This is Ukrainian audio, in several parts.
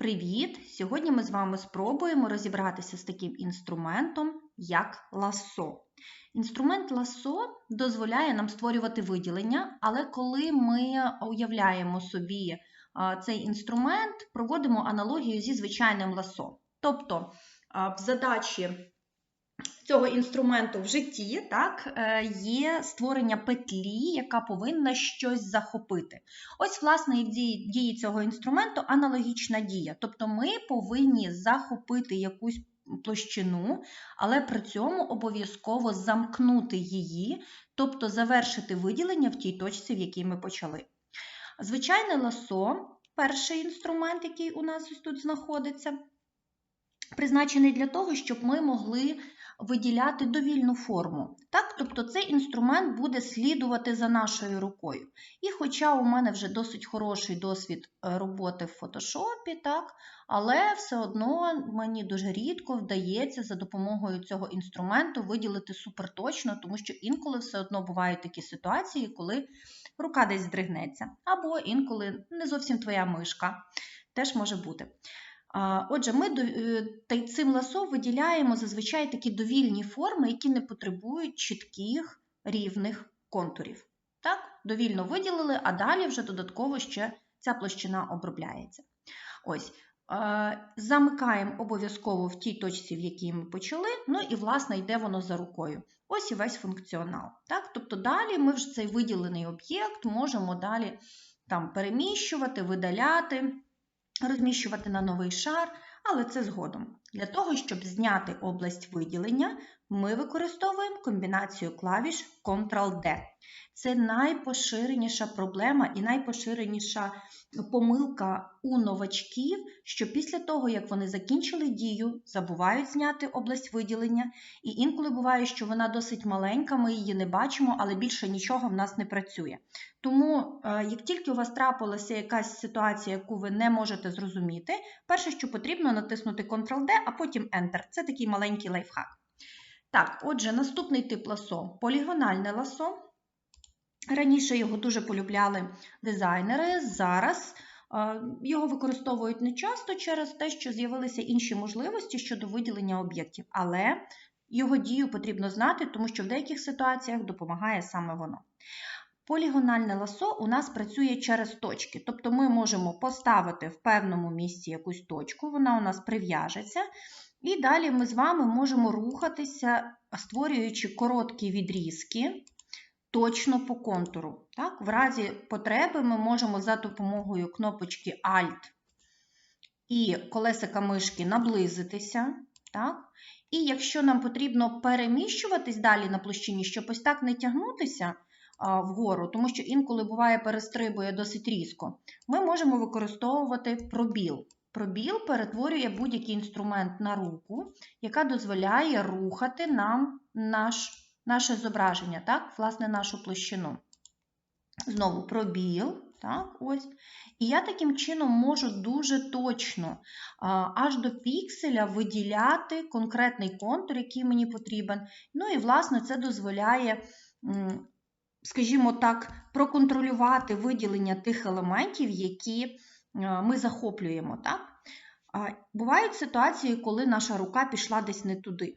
Привіт! Сьогодні ми з вами спробуємо розібратися з таким інструментом, як ласо. Інструмент ласо дозволяє нам створювати виділення, але коли ми уявляємо собі цей інструмент, проводимо аналогію зі звичайним ласо. Тобто в задачі цього інструменту в житті так, е, є створення петлі, яка повинна щось захопити. Ось, власне, і в дії цього інструменту аналогічна дія. Тобто ми повинні захопити якусь площину, але при цьому обов'язково замкнути її, тобто завершити виділення в тій точці, в якій ми почали. Звичайне ласо перший інструмент, який у нас ось тут знаходиться, призначений для того, щоб ми могли виділяти довільну форму. Так? Тобто цей інструмент буде слідувати за нашою рукою. І хоча у мене вже досить хороший досвід е, роботи в фотошопі, так? але все одно мені дуже рідко вдається за допомогою цього інструменту виділити суперточно, тому що інколи все одно бувають такі ситуації, коли рука десь здригнеться, або інколи не зовсім твоя мишка. Теж може бути. Отже, ми е, цим ласо виділяємо зазвичай такі довільні форми, які не потребують чітких рівних контурів. Так, Довільно виділили, а далі вже додатково ще ця площина обробляється. Ось, Замикаємо обов'язково в тій точці, в якій ми почали, ну і, власне, йде воно за рукою. Ось і весь функціонал. Так? Тобто далі ми вже цей виділений об'єкт можемо далі там переміщувати, видаляти розміщувати на новий шар, але це згодом. Для того, щоб зняти область виділення, ми використовуємо комбінацію клавіш Ctrl-D. Це найпоширеніша проблема і найпоширеніша помилка у новачків, що після того, як вони закінчили дію, забувають зняти область виділення. І інколи буває, що вона досить маленька, ми її не бачимо, але більше нічого в нас не працює. Тому, е, як тільки у вас трапилася якась ситуація, яку ви не можете зрозуміти, перше, що потрібно, натиснути Ctrl-D, а потім Enter. Це такий маленький лайфхак. Так, отже, наступний тип ласо полігональне ласо. Раніше його дуже полюбляли дизайнери. Зараз е, його використовують не часто через те, що з'явилися інші можливості щодо виділення об'єктів, але його дію потрібно знати, тому що в деяких ситуаціях допомагає саме воно. Полігональне ласо у нас працює через точки, тобто ми можемо поставити в певному місці якусь точку, вона у нас прив'яжеться, і далі ми з вами можемо рухатися, створюючи короткі відрізки точно по контуру. Так? В разі потреби ми можемо за допомогою кнопочки Alt і колесика мишки наблизитися. Так? І якщо нам потрібно переміщуватись далі на площині, щоб ось так не тягнутися вгору, тому що інколи буває перестрибує досить різко, ми можемо використовувати пробіл. Пробіл перетворює будь-який інструмент на руку, яка дозволяє рухати нам наш наше зображення, так, власне, нашу площину. Знову пробіл. Так, ось. І я таким чином можу дуже точно аж до пікселя виділяти конкретний контур, який мені потрібен. Ну і, власне, це дозволяє, скажімо так, проконтролювати виділення тих елементів, які ми захоплюємо. Так? Бувають ситуації, коли наша рука пішла десь не туди.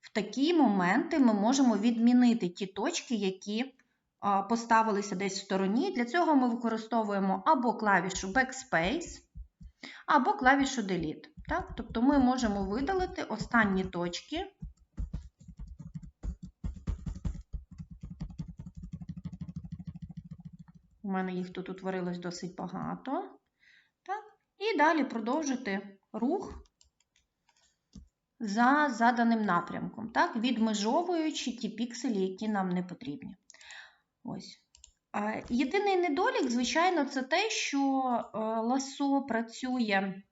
В такі моменти ми можемо відмінити ті точки, які поставилися десь в стороні. Для цього ми використовуємо або клавішу Backspace, або клавішу Delete. Так? Тобто ми можемо видалити останні точки. Мене їх тут утворилось досить багато. Так? І далі продовжити рух за заданим напрямком, так, відмежовуючи ті пікселі, які нам не потрібні. Ось. Єдиний недолік, звичайно, це те, що е, ласо працює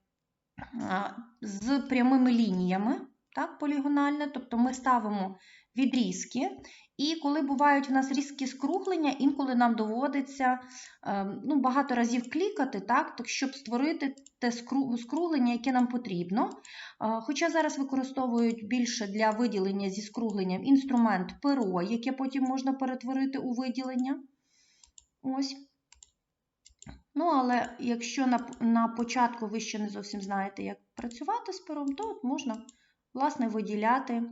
з прямими лініями, так, полігональне, тобто ми ставимо відрізки, і коли бувають у нас різкі скруглення, інколи нам доводиться ем, ну, багато разів клікати, так, щоб створити те скруглення, яке нам потрібно. Хоча зараз використовують більше для виділення зі скругленням інструмент перо, яке потім можна перетворити у виділення. Ось. Ну, але якщо на, на початку ви ще не зовсім знаєте, як працювати з пером, то от можна, власне, виділяти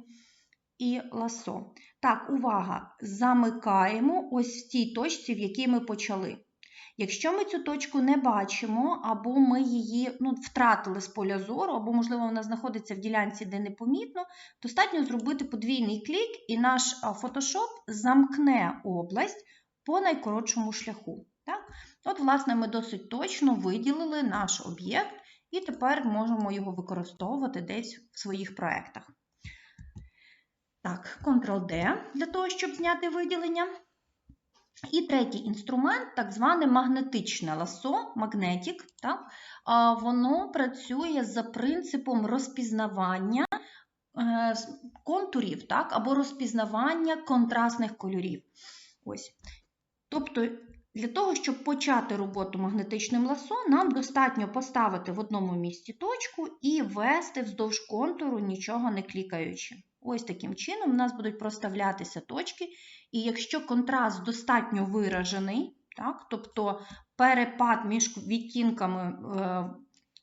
і ласо. Так, увага! Замикаємо ось в тій точці, в якій ми почали. Якщо ми цю точку не бачимо, або ми її ну, втратили з поля зору, або, можливо, вона знаходиться в ділянці, де непомітно, достатньо зробити подвійний клік, і наш Photoshop замкне область по найкоротшому шляху. Так? От, власне, ми досить точно виділили наш об'єкт, і тепер можемо його використовувати десь в своїх проєктах. Так, Ctrl-D для того, щоб зняти виділення. І третій інструмент, так зване магнетичне ласо, магнетик, так, воно працює за принципом розпізнавання е, контурів так, або розпізнавання контрастних кольорів. Ось. Тобто, для того, щоб почати роботу магнетичним ласо, нам достатньо поставити в одному місці точку і вести вздовж контуру, нічого не клікаючи. Ось таким чином у нас будуть проставлятися точки, і якщо контраст достатньо виражений, так, тобто перепад між відтінками е,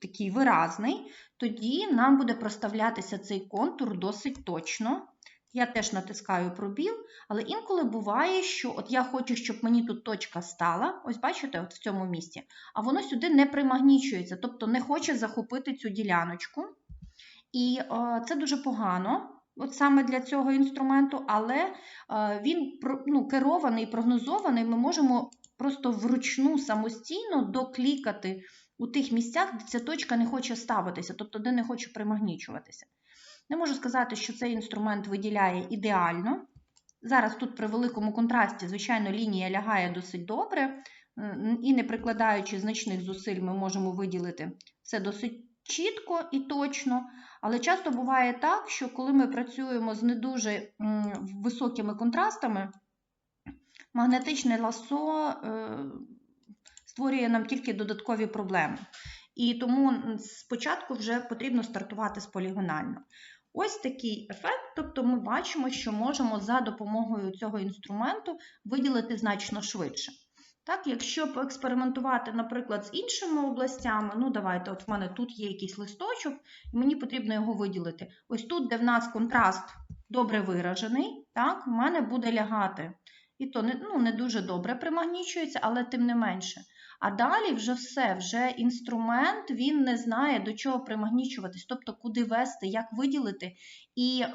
такий виразний, тоді нам буде проставлятися цей контур досить точно. Я теж натискаю пробіл, але інколи буває, що от я хочу, щоб мені тут точка стала, ось бачите, от в цьому місці, а воно сюди не примагнічується, тобто не хоче захопити цю діляночку. І е, це дуже погано от саме для цього інструменту, але е, він ну, керований, прогнозований, ми можемо просто вручну самостійно доклікати у тих місцях, де ця точка не хоче ставитися, тобто де не хоче примагнічуватися. Не можу сказати, що цей інструмент виділяє ідеально. Зараз тут при великому контрасті, звичайно, лінія лягає досить добре, і не прикладаючи значних зусиль, ми можемо виділити все досить чітко і точно. Але часто буває так, що коли ми працюємо з не дуже високими контрастами, магнетичне ласо е, створює нам тільки додаткові проблеми. І тому спочатку вже потрібно стартувати з полігонально. Ось такий ефект, тобто ми бачимо, що можемо за допомогою цього інструменту виділити значно швидше. Так, Якщо поекспериментувати, наприклад, з іншими областями, ну давайте, от в мене тут є якийсь листочок, і мені потрібно його виділити. Ось тут, де в нас контраст добре виражений, так, в мене буде лягати. І то не ну, не дуже добре примагнічується, але тим не менше. А далі вже все, вже інструмент він не знає, до чого примагнічуватись, тобто куди вести, як виділити. І е,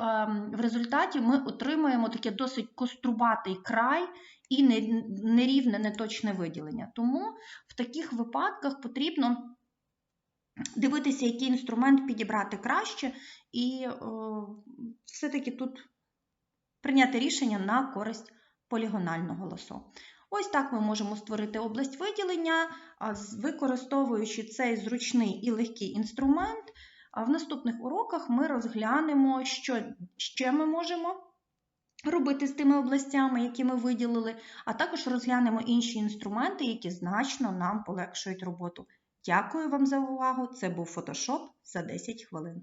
в результаті ми отримуємо таке досить кострубатий край, і нерівне, неточне виділення. Тому в таких випадках потрібно дивитися, який інструмент підібрати краще, і все-таки тут прийняти рішення на користь полігонального лосо. Ось так ми можемо створити область виділення, використовуючи цей зручний і легкий інструмент. В наступних уроках ми розглянемо, що ще ми можемо робити з тими областями, які ми виділили, а також розглянемо інші інструменти, які значно нам полегшують роботу. Дякую вам за увагу! Це був Photoshop за 10 хвилин.